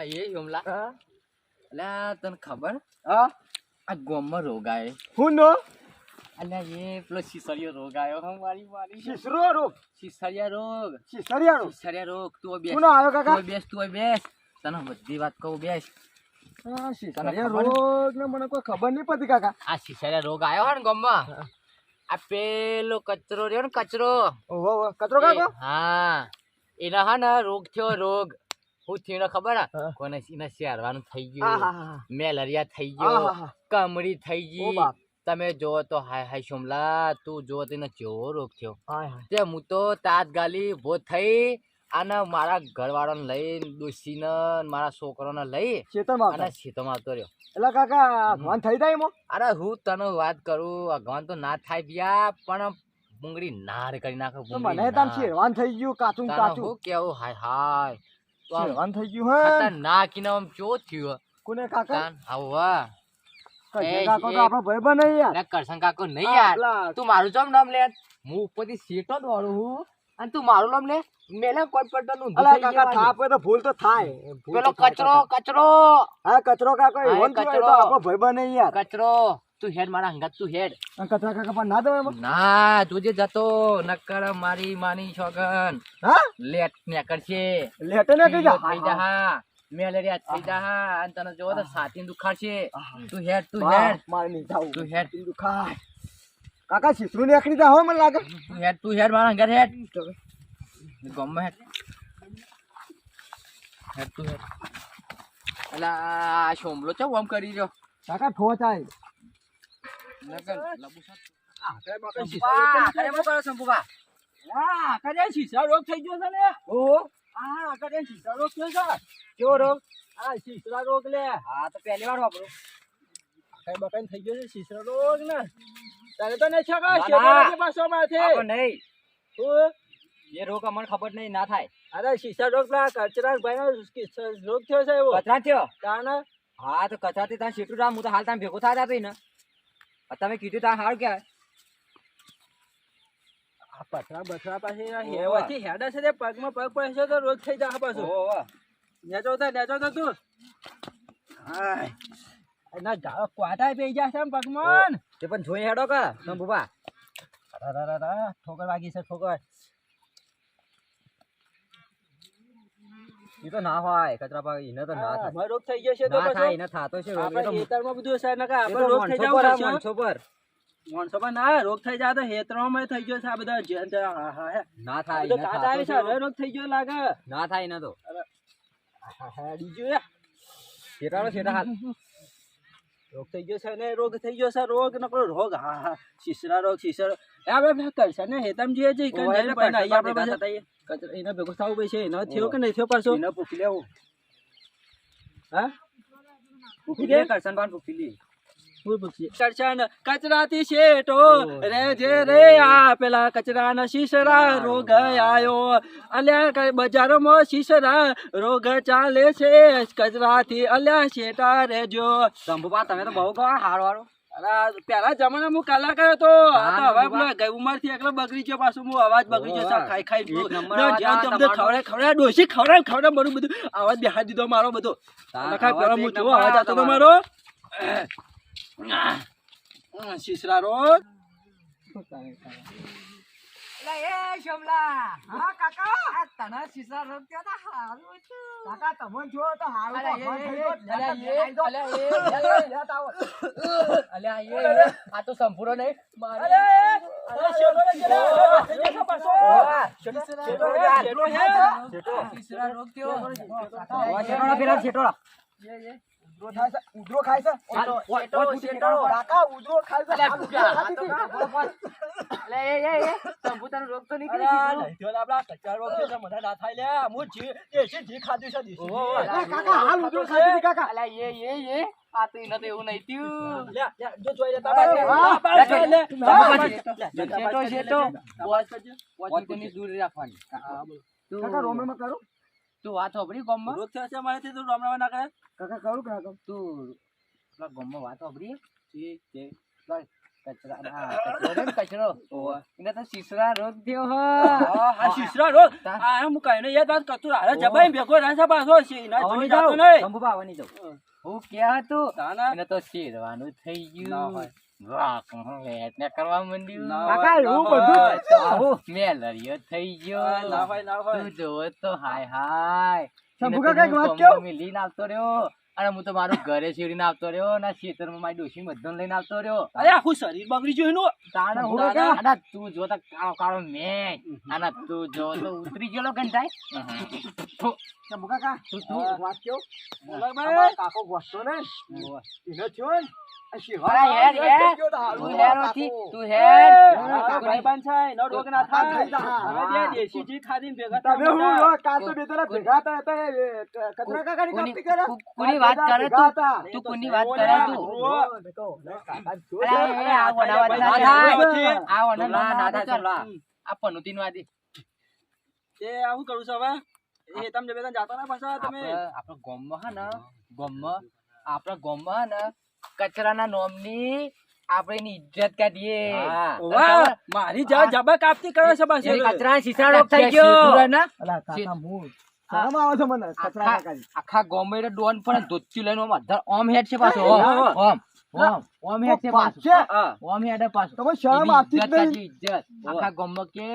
અલા એ હમલા. હા? તને ખબર? હા? આ ગોમમાં રોગ આવ્યો હું નો? અલા એ પેલો સિસરિયો રોગ આવ્યો હમ મારી મારી. શીશરો રોગ? સિસરિયા રોગ. શીશરિયાનો સિસરિયા રોગ. તું બેસ. કોનો આવ્યો કાકા? તું બેસ તું બેસ. તને બધી વાત કહું બેસ. હા રોગ ને? મને કોઈ ખબર નહીં પડતી કાકા. આ સિસરિયા રોગ આવ્યો હોય ને ગોમમાં? આ પેલો કચરો રહ્યો ને કચરો. ઓહો કચરો કાકો? હા. એના હા ને રોગ થયો રોગ. હું થયો ખબર હા. કોને એને શેરવાનું થઈ ગયું. મેલેરિયા થઈ ગયો. હા થઈ ગઈ. તમે જો તો હાય હાય સોમલા તું જો તેને કેવો રોગ થયો. તે હું તો તાત્કાલિક ઊભો થઈ અને મારા ઘરવાળાને લઈ દોશીને ને મારા છોકરાને લઈ અને આવતા. ખેતરમાં આવતો રહ્યો. એટલે કાકા ભગવાન થઈ જાય અરે હું તને વાત કરું અગવાન તો ના થાય ભ્યા પણ ભૂંગળી નાર કરી નાખે મને તાન. શેરવાન થઈ ગયું કાચું કાચું. કેવું? હાય હાય. તો થઈ ગયું હે ઈને આમ ચો થયું કોને કાકા એ- કાકો તો આપણો ભાઈ બને યાર કરશન કાકો નહીં યાર તું મારું ચમ નામ લે હું ઉપરથી સીટો દોડું હું અને તું મારું નામ લે મેલે કોઈ પડતો નું અલા કાકા થાપે તો ભૂલ તો થાય પેલો કચરો કચરો હા કચરો કાકો એવો કચરો. આપણો ભાઈ બને યાર કચરો તું હેડ મારા હંગાત તું હેડ. કચરા કાકા પણ ના દેવાય ના તું જે જતો નકર મારી માની છોગન. હા? લેટ ને કરશે લેટ ને કઈ જા. થઈ જા મેલેરિયા થઈ જા અને તને જોવો તો છાતી દુખાડશે. તું હેડ તું હેડ. મારી નહીં જાવું. તું હેડ. તું ખાય. કાકા શિશુ ને એકડી જા હો મને લાગે. હેડ તું હેડ મારા હંગાત હેડ. ગમે હેડ. હેડ તું હેડ. અલા આ શોમલો ચો આમ કરી રહ્યો? કાકા ઠોચ એ રોગ અમને ખબર નહીં ના થાય. અરે શીશા રોગ ના કચરા ભાઈ રોગ થયો છે એવો. કચરા થયો? તાને હા તો કચરાથી ત્યાં શીટું રામ હું તો હાલ તમે ભેગો થયા હતા ને તમે કીધું તા સારું કે આ પથરા બથરા પાસે હેવાથી હેડા છે પગમાં પગ પડશે તો રોગ થઈ જાય પાછો. નેચો તો નેચો તો. તું એના ઝાડો ક્વાટા છે એમ પગમાં. તે પણ જોઈ હેડો કે શંભુભા અરારારા, ઠોકર વાગી છે ઠોકર. એ તો ના હોય કચરા એને તો ના થાય રોગ થઈ ગયો છે તો થાય એને થાતો છે રોગ એ તો ખેતરમાં બધું હશે ને કે આપણે રોગ થઈ માણસો જવું પર માણસો પર ના રોગ થઈ જાય તો ખેતરોમાં થઈ ગયો છે આ બધા જે- જે- હા, હા, હા. ના થાય છે છે. હવે રોગ થઈ ગયો લાગે ના થાય ને તો બીજું એ. શેટાડો શેટા હાલ રોગ થઈ ગયો છે ને રોગ થઈ ગયો છે રોગ નકરો રોગ હા હા શીશરા રોગ શીશરા આપણે ભેગા કરશે ને હેતમ જે છે આપણે બધા એના ભેગો થવું પડશે એનો થયો કે નહીં થયો પાછો? એને પૂછી લેવું. હા? પૂછી દે. લે કરશન પણ પૂછી લે. કચરાથી શેઠો રે જે રે આ પેલા કચરાના શીશરા રોગ આયો. અલ્યા બજારોમાં શીશરા રોગ ચાલે છે? કચરાથી અલ્યા શેઠા રેજો. શંભુભા તમે તો બહુ કહો હારો હારો. પેલા જમાનામાં હું કલાકાર હતો હવે બાબા. ઉંમરથી એકલો બગડી ગયો પાછું. હું અવાજ બગડી ગયો ખાઈ ખાઈ તમને ખવડાય ખવડાય ડોશી ખવડાય ખવડાય મારું બધું. અવાજ બેહાડી દીધો મારો બધો. પેલો હું કેવો અવાજ હતો મારો. શીશરા એ, આ તો સંપૂર્ણ નહીં. મારે- ગયો છો. ઉધરો થાય છે, ઉધરો ખાય છે. કાકા ઉધરો ખાય છે. અલ્યા, એ, એ, એ, શંભુ રોગ તો નીકળી થયો લે આપડા કચ્ચા રોગ છે, મને ના થાય લે. હું જી- ખાધું છે, દેશી ઓહો, ઘી. અલા, કાકા, હાલ ઉધરો ખાતી હતી, કાકા. અલ્યા, એ, એ, એ, આ તો એને તો એવું નહીં થયું. જો જોઈ લે, તાબાજ લે. શેઠો. લે, લે. તાબાજ કરજો. પાંચ દૂર રાખવાની. કાકા, રોમ રોમ કરું? તું વાત હોભરી ગોમમાં? રોજ થયો છે મારાથી, તું રામરામ રોમ ના કરે? કાકા, કરું કાકા? તું પેલા ગોમમાં વાત હોભરી છે જે કચરા ના, કચરો ને કચરો? ઓવે. એને તો શીશરા રોગ થયો હ ક્યાં હતું? ના ના તો શેરવાનું થઈ ના ગયું કરવા માંડ્યું. કાકા, હોય, બધું હોય. તો આવું મેલરીયો થઈ ગયો. ના હોય, ના હોય. તું જોવો તો હાય હાય. એને શંભુ તો કાકા એક હું વાત કોમમાં કહું? આવતો રહ્યો. અને હું તો મારું ઘરે શેરીને આવતો રહ્યો ને ખેતરમાં મારી ડોશી બધું લઈને આવતો રહ્યો. અરે આખું શરીર બગડી ગયું એનું. તાણે હું આના તું જો તો કાળો કાળો મેં. આના તું જો તો ઉતરી ગયેલો ઘંટાય શંભુ કાકા તું તું તું વાત કહું? બોલો કાકો ગોસ્તો ને. એને થયો એ, આવું કરું છું હવે? એ તમે જતા ના પાછા તમે? આપણે- આપણા ગામમાં હે ને, ગામમાં, આપણા ગામમાં હે ને, કચરાના નોમની આપણે ઇજ્જત કાઢીએ. વાહ, મારી જા જબા કાપતી કરો છો બસ કચરા કચરાના થઈ ગયો. અલા, કાકા, મૂળ. શરમ આવે છે મને, કચરા આખા ગામમાં ડોન પણ ધોતી લઈને આમ અધર ઓમ હેડ છે પાછો. ઓમ ઓમ ઓમ ઓમ હેડ છે પાછો. ઓમ હેડ પાછો. તમે શરમ આવતી જ નહીં. ઇજ્જત. આખા ગામમાં કે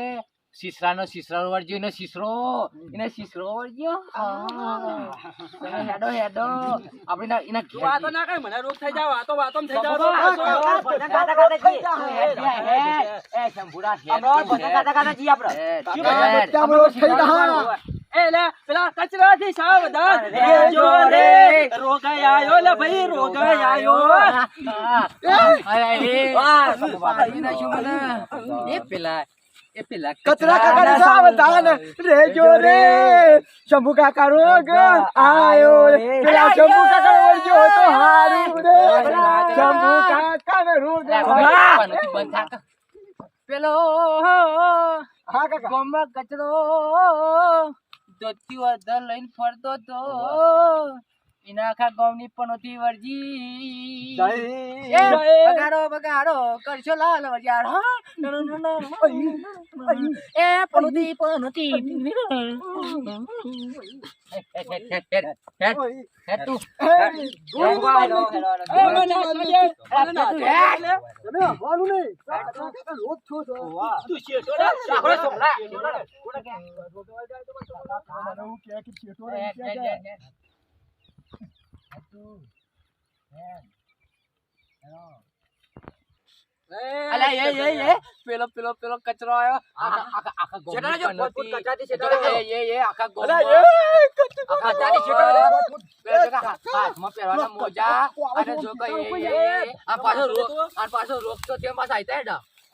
શીશરો વળગ્યો એને શીશરો એને વળગ્યો તમે હેડો હેડો આપણે એના વાતો ના કર મને રોગ થઈ જાવ વાતો વાતો થઈ જાવ બધા ગાતા ગાતા હેડ. એ શંભુરા, હેડ, તું હેડ. હેડ, બધા હેડ. બચ્ચા બધો થઈ ગયા. એ લે પેલા કચરાથી સાવધાન અરે, રહેજો રે. રોગ આયો લે ભાઈ રોગ આયો અરે, એ, વાહ. એ પેલા કચરા કાકાની સાવધાન રહેજો રે. શંભુ કાકા રોગ આયો. પેલા શંભુ કાકા હોય તો હારું રે. શંભુ રોગ આયો. પનોતી બંધ પેલો હા કાકા. ગામમાં કચરો ધોતી અધર લઈને ફરતો તો. એના આખા ગામની વળજી જય. એ, બગાડો બગાડો કરશો લાલ વજાર એ હેડ, હેડ તું. અલા, એ, એ, એ, પેલો પેલો પેલો કચરો આવ્યો આખા પહેરવાના મોજા અને જો કે એ, એ, એ, આ પાછો રોગ આ પાછો રોગ તો તેમ પાછા આયતા હેડા.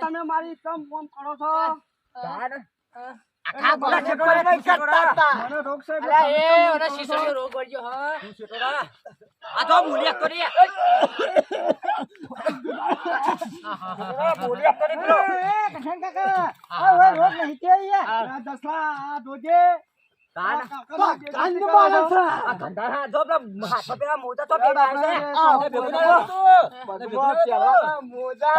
તમે મારી તમ ફોન કરો છો? આખા ગોળા છોકરા નહીં કરતા મને રોગ છે અલા, એ તમે ઓલા કેમ શીશોનો રોગ વળગ્યો, હા. આ તો મૂલ્ય કરી. બોલ્યા કરે પેલો. એ, કૃષ્ણ કાકા, આ રોગ નહીં કે આ દસલા, આ દોજે. છે. આ ધંધા જો તો મોજા.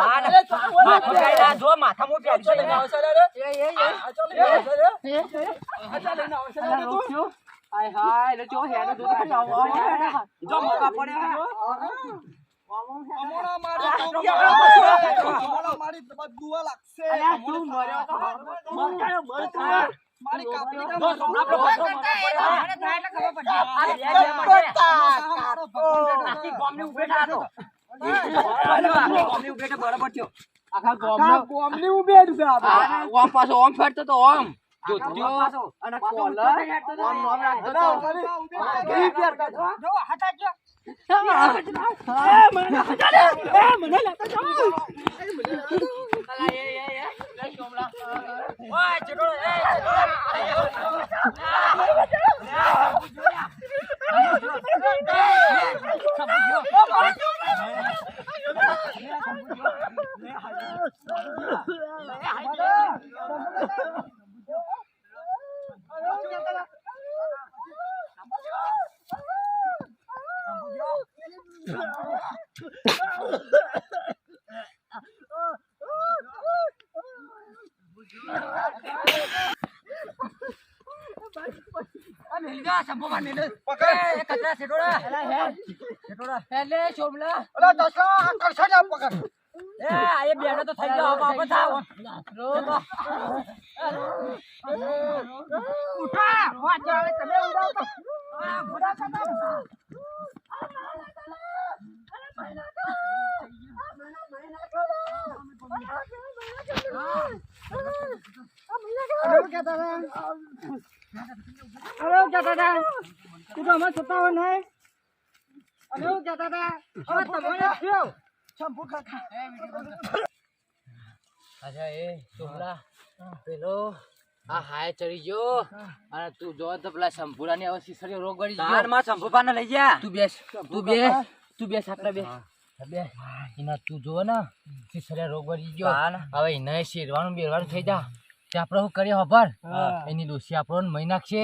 ના જો તું. હાય, હાય, એટલે જો મોકા પડ્યા. હમણાં મારી તો તો હમણાં મારી દુઆ લાગશે. અલા, તું મર્યો તો મર ગયો, મર ગયો. મારી કાપડી જો સોમનાથ નો ભક્તો મોકા પડ્યા. આ બે બે આખી ગામની ઉભેટા હતો. આખી ગામની ઉભેટા બરાબર થયો. આખા આખા ગામનો ગામની ઉભેટ છે આપણે. આ ઓમ પાછો ઓમ ફેરતો તો ઓમ ધોતિયો અને કોલર આમ આમ રાખતો તો. કેવી પહેરતા છો? અલા, એ, એ, એ, લે ચોમલા. એટલે ચોમલા અલા, દસા, આ કરશે ને આ પકડ. ઉઠા, વાંચો, હવે તમે ઉડાવતો. આ, ભૂડા કહેતા હતા. અરે, એવું કહેતા હતા. તું તો અમારે સતાવો નહીં. અરે, એવું કહેતા હતા. હવે તમારે થયો. શંભુ કાકા. અચ્છા એ ચોમલા પેલો આ હાય ચડી ગયો. અને તું જો તો પેલા સંપૂર્ણ હવે સિસરીઓ રોગ ગળી ગયો. તું બેસ. તું બે તું બેસ આપણે બે એના તું જો ને સિસરીઓ રોગ ગળી ગયો. હવે એને શેરવાનું બેરવાનું થઈ જા. તે આપણે શું કરીએ ખબર? એની દોષી આપણને મહી નાખશે.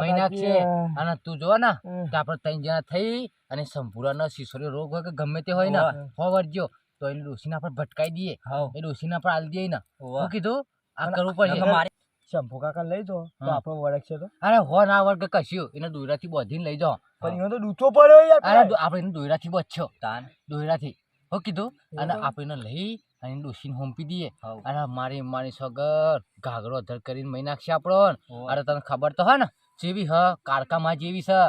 મહી નાખશે અને તું જો ને તો આપણે ત્રણ જણા થઈ અને સંપૂર્ણ શિશોરી રોગ હોય કે ગમે તે હોય ને ખબર જો તો એની ડોસીને આપણે ભટકાઈ દઈએ. એ ડોસીને આપણે આલ દઈએ ને. હું કીધું? આ કરવું પડશે. શંભુ કાકા લઈ જો તો આપણો આપણો છે તો. અરે હો ના વર્ગ કશ્યું એને દોયરાથી બોધીને લઈ જાઓ. પણ એનો તો ડૂચો પડ્યો યાર. અરે આપણે એને દોયરાથી બચશો દોયરાથી. હો કીધું? અને આપણે લઈ અને ડોસીને હોંપી દઈએ. અરે મારી મારી સગર ઘાઘરો અધર કરીને મહી નાખશે આપણો અરે તને ખબર તો હે ને જેવી હ કાળકામાં જેવી છે.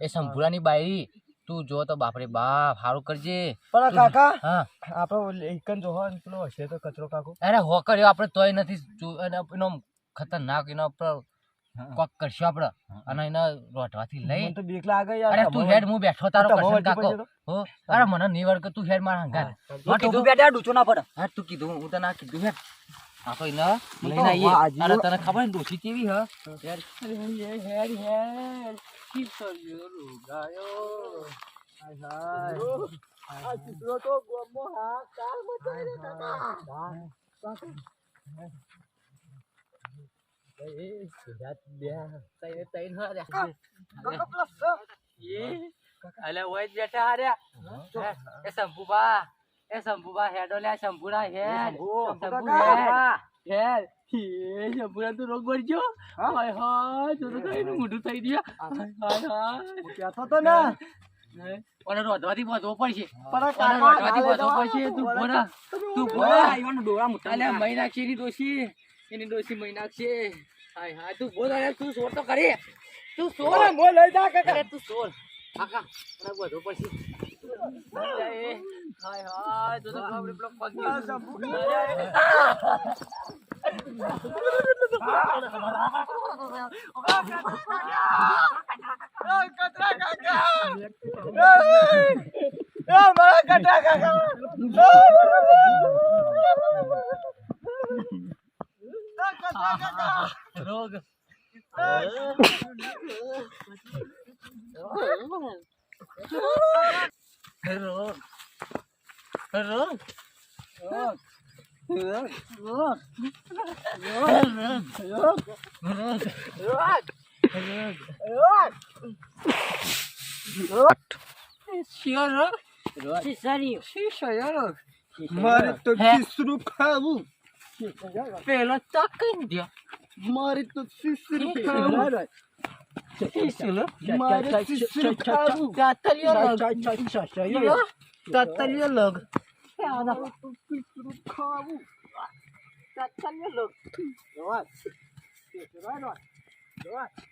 એ સંભુરાની બાયરી. તું જો તો બાપરે બાપ સારું કરજે. પણ કાકા હા. આપણે એકન જો પેલો હશે તો કચરો કાકો. અરે હો કર્યો આપણે તોય નથી એનો ખતરનાક એનો કોક કરશું આપણે અને એને રોટવાથી લઈ તો બીક લાગે યાર. અરે તું હેડ હું બેઠો તારો કરશન કાકો. હો? અરે મને નહીં વર્ગ તું હેડ મારા હંગાર હા, કીધું બેટા ડૂચો ના પડે હા તું કીધું હું તને કીધું હેડ. આ તો એને લઈને આવીએ. અરે તને ખબર ને ડોસી કેવી હ? હેડ. હેડ હેડ હેડ. કી કર્યો રોગાયો. હાય હાય. આ ચિત્રો તો ગોમો હા કાર મચાઈ રે કાકા સુરત બે તઈને તઈને હ રે કાકા પ્લસ એ અલે ઓય બેઠા હાર્યા એ શંભુબા એ શંભુબા હેડો લે શંભુરા હેડ શંભુ કાકા. હેડ એ શંભુરા તું રોગ વળજો હાય હાય તું તો કઈનું મોઢું થઈ ગયું હાય હાય કહેતો તો ને ઓને રોધવાથી બધવો પડશે પણ આ ઓને કાકા રોધવાથી ગાલે પડશે તું વળે બોરા તું બોરા અલે મહી નાખશે એની ડોશી એની ડોસી મહી નાખશે. હાય હાય તું બોલ અરે તું સોર તો કરી તું સોર મો લઈ જા કાકા. અરે તું સોર. કાકા મને બોધો પછી હાય હાય તો તો ખબર પેલો પગ કચરા કાકા. મારા કચરા કાકા. કચરા કાકા રોગ રોગ રોગ મારે તો તીસરું ખાવું પેલો તો કઈ દો મારે તો તીસરું ખાવું મારે તીસરું ખાવું તાતલિયો લગ તાતલિયો લગ તીસરું ખાવું તાતલિયો લગ તીસરું ખાવું હા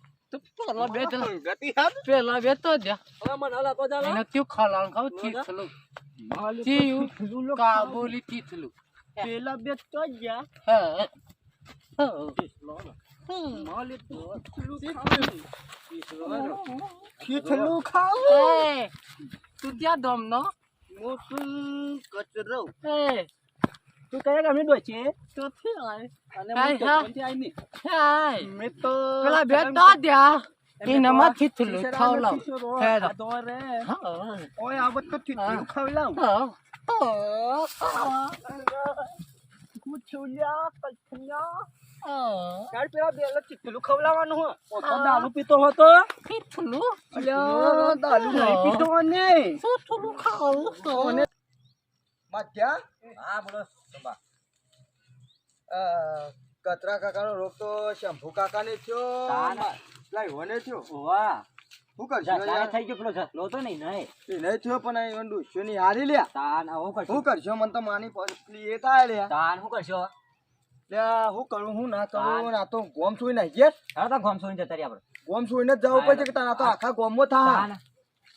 પેલા બે પેલા બે તો જલા એને તું ખલાણ ખાવ? તીથલું તીયું કાબુલી તીથલું પેલા બે તો ગયા હે. હે. માલે તો શીતલું ખાવ? એ, તું ત્યાં દમનો? મોટું કચરો. એ તું કયા ગામની ડોય છે તો થી આય અને કાંઈ હું તો હા. કોણથી આઈ ની? હાય મેં તો પેલા બે તો દ્યા એ નમત થીથલું ખાવલાવ શીશરો હે ખાધો રે. હા. ઓય આ બધું શીતલું ખવડાવ. હા. કુછુલ્યા. હા. તાર પેલા બેલા ચીકલું ખવડાવવાનું હો. ઓ તો દારૂ પીતો હતો. થીથલું અલ્યા, દારૂ નહીં પીતો ને થીથલું ખાવ? માધ્યા હા બોલો સંભા કતરા કાકાનો રોગ તો શંભુ કાકાને થયો. પેલા ઈવોને થયો. વાહ. શું કરશો થઈ ગયો પેલો ઝસલો તો નહીં નહીં. નહીં થયો પણ ડૂસ્યો ની હારી લ્યા. તાન હું કરશો? શું કરશો? મને તો માની પેલી એ થાય લે તાન શું કરશો? હું કરું હું ના કરું ના તો ગોમ સુઈ નાખી ગયા. તો ગોમ સુઈને જતા રહ્યા આપણે. ગોમ સુઈને જ જવું પડશે કે તારા તો આખા ગોમમાં થા. તાન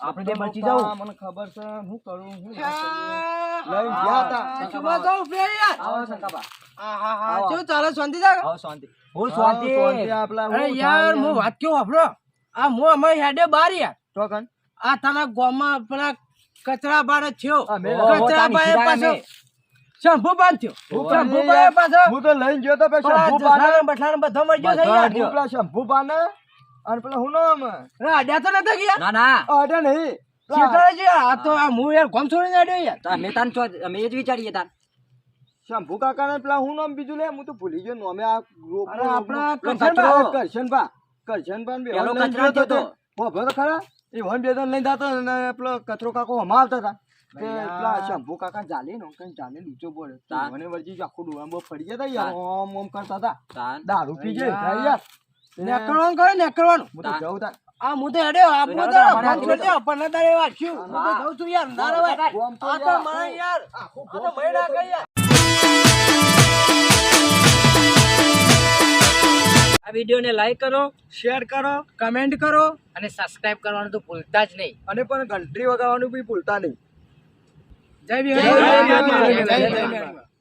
આપણે બે બચી જાવ મને ખબર છે હું કરું હું લઈ ગયા હતા. ચુમા જાવ યાર. આવો સંકાબા હા હા હા જો ચાલો શાંતિ થાય આવો શાંતિ. હું શાંતિ. આપલા અરે યાર હું વાત કેવું આપણો? આ મો અમારી હેડે બાર યાર. તો કન આ તારા ગોમાં પેલા કચરા બાર થયો. કચરા બાર પાછો શંભુ બાંધ્યો શંભુ બાંધ્યો પાછો. હું તો લઈને ગયો તો શંભુ બાંધ્યો બઠાણ બધો મરી ગયો છે યાર. શંભુ બાને અને પેલા હું નામ? અડ્યા તો નતા ગયા? ના ના. અડ્યા નહીં. પેલા છે આ તો આ હું યાર ગામ છોડીને અડ્યો યાર. તો અમે તાન ચો- અમે એ જ વિચારીએ તાન. શંભુ કાકા ને પેલા હું નામ બીજું લે હું તો ભૂલી ગયો નોમે આ રોગ અરે આપણા પેલો કરશનભા. કચરો, કરશનભા. કરશનભા બે પેલો લઈને કચરા તો ગયો તો. તે. હોભળો તો ખરા. એ વન બે ત્રણ લઈને જતો અને પેલો કચરો કાકો હમા આવતા હતા. કે પેલા શંભુ કાકા જાલી નો કઈ જાલે પડે તા. મને વળજી આખું ડોળામાં ફરી ગયા હતા યાર. ઓમ ઓમ કરતા હતા. દારૂ પી જાય યાર નેકળવાનું કરે નેકળવાનું હું તો જઉં તા આ હું તો હેડ્યો આ હું તો છોડ્યો પણ તારે હું. તો હા. જાઉં છું યાર ના રવાય. આ તો. મને યાર. આ તો મૈડા ના કહી યાર. આ વિડીયોને લાઈક કરો શેર કરો કમેન્ટ કરો અને સબસ્ક્રાઇબ કરવાનું તો ભૂલતા જ નહીં. અને પણ ઘંટડી વગાડવાનું બી ભૂલતા નહીં. જય. બિહારી જય બિહારી